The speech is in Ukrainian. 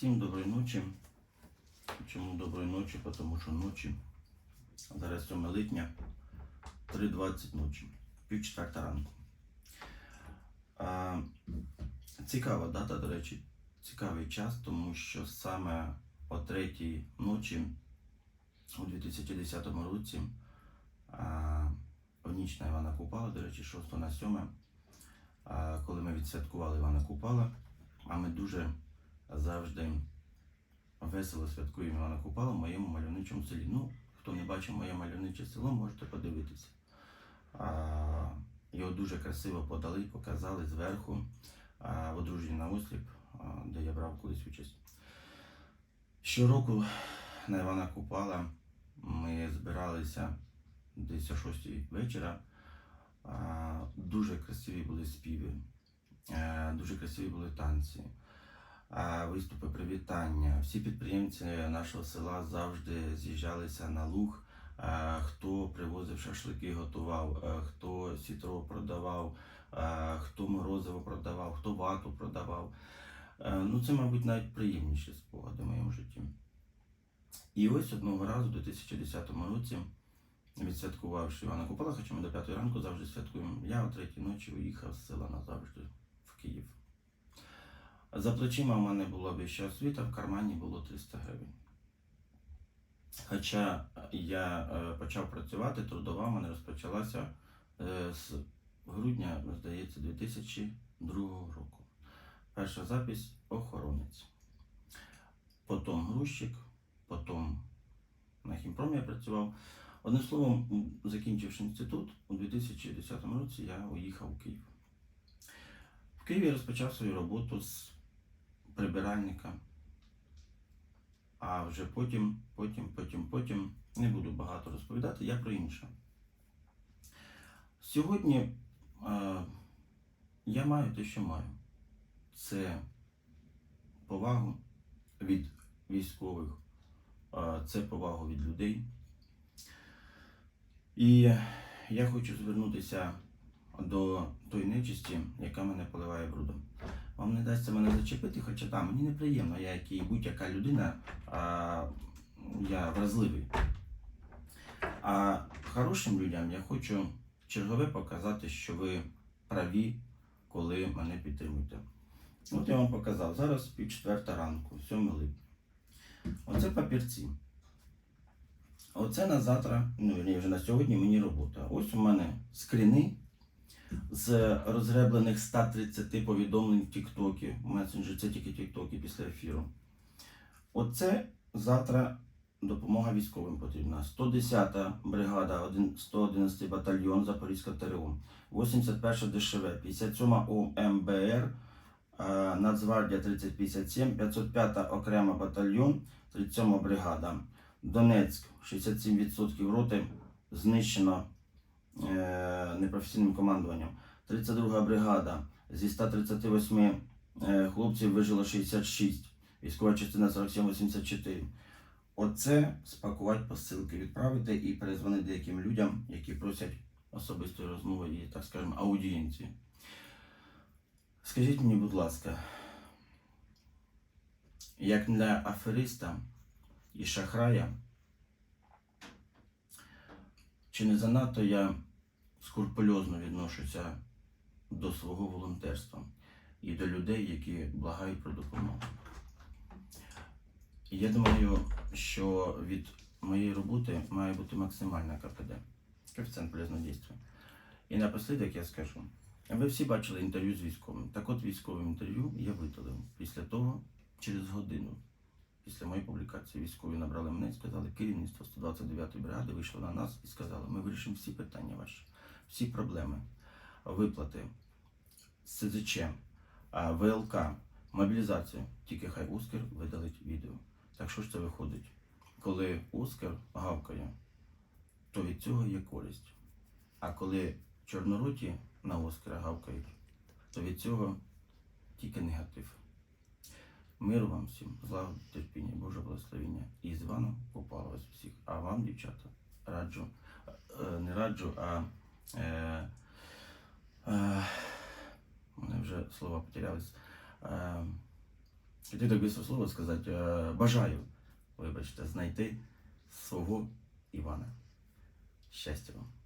Всім доброї ночі. Чому доброї ночі? Тому що ночі. Зараз 7 липня, 3.20 ночі, пів четверта ранку. А, цікава дата, до речі, цікавий час, тому що саме о 3 ночі у 2010 році, а, в ніч на Івана Купала, до речі, 6 на 7, а, коли ми відсвяткували Івана Купала, а ми дуже завжди весело святкуємо Івана Купала в моєму мальовничому селі. Ну, хто не бачив моє мальовниче село, можете подивитися. А, його дуже красиво подали, показали зверху а, в одружжі на осліп, а, де я брав колись участь. Щороку на Івана Купала ми збиралися десь о 6 вечора. А, Дуже красиві були співи, е, дуже красиві були танці, а, виступи привітання. Всі підприємці нашого села завжди з'їжджалися на луг. Хто привозив шашлики, готував, хто сітро продавав, хто морозиво продавав, хто вату продавав. Ну, це, мабуть, навіть приємніші спогади в моєму житті. І ось одного разу, у 2010 році, відсвяткувавши Івана Купала, хоча ми до п'ятої ранку завжди святкуємо, я о третій ночі уїхав з села назавжди в Київ. За плечима в мене була вища освіта, в кармані було 300 гривень. Хоча я е, почав працювати, трудова в мене розпочалася е, з грудня, здається, 2002 року. Перша запись охоронець. Потім грузчик, потім на хімпромі я працював. Одним словом, закінчивши інститут, у 2010 році я уїхав у Київ. В Києві я розпочав свою роботу з прибиральника. А вже потім, потім, потім, потім не буду багато розповідати, я про інше. Сьогодні е, я маю те, що маю. Це повагу від військових, е, це повагу від людей. І я хочу звернутися до той нечисті, яка мене поливає брудом. Вам не дасться мене зачепити, хоча там мені неприємно, я як і будь-яка людина, а, я вразливий. А хорошим людям я хочу чергове показати, що ви праві, коли мене підтримуєте. От я вам показав. Зараз пів четверта ранку, 7 липня. Оце папірці. Оце на завтра, ну вже на сьогодні мені робота. Ось у мене скріни з розреблених 130 повідомлень в Тіктокі. У месенджері це тільки Тіктоки після ефіру. Оце завтра допомога військовим потрібна. 110-та бригада, один- 111 батальйон Запорізька ТРО, 81 ДШВ, 57 ОМБР, Нацгвардія 3057, 505-та окрема батальйон, 37 бригада. Донецьк 67% роти знищено непрофесійним командуванням. 32 бригада зі 138 е, хлопців вижило 66, військова частина 4784. Оце спакувати посилки, відправити і перезвонити деяким людям, які просять особистої розмови і, так скажемо, аудієнції. Скажіть мені, будь ласка, як для афериста і шахрая, чи не занадто я скрупульозно відношуся до свого волонтерства і до людей, які благають про допомогу? Я думаю, що від моєї роботи має бути максимальна КПД, коефіцієнт полезного дійства. І напослідок я скажу. Ви всі бачили інтерв'ю з військовим. Так от військове інтерв'ю я видалив після того, через годину. Після моєї публікації військові набрали мене і сказали, керівництво 129-ї бригади вийшло на нас і сказали, ми вирішимо всі питання ваші, всі проблеми, виплати, СЗЧ, ВЛК, мобілізацію. Тільки хай Оскар видалить відео. Так що ж це виходить? Коли Оскар гавкає, то від цього є користь. А коли чорнороті на Оскара гавкають, то від цього тільки негатив. Миру вам всім, злагоди, терпіння, Боже благословення. І з вами попало вас всіх. А вам, дівчата, раджу, е, не раджу, а е, е, мене вже слова потерялись. Е, хотів так слово сказати, е, бажаю, вибачте, знайти свого Івана. Щастя вам.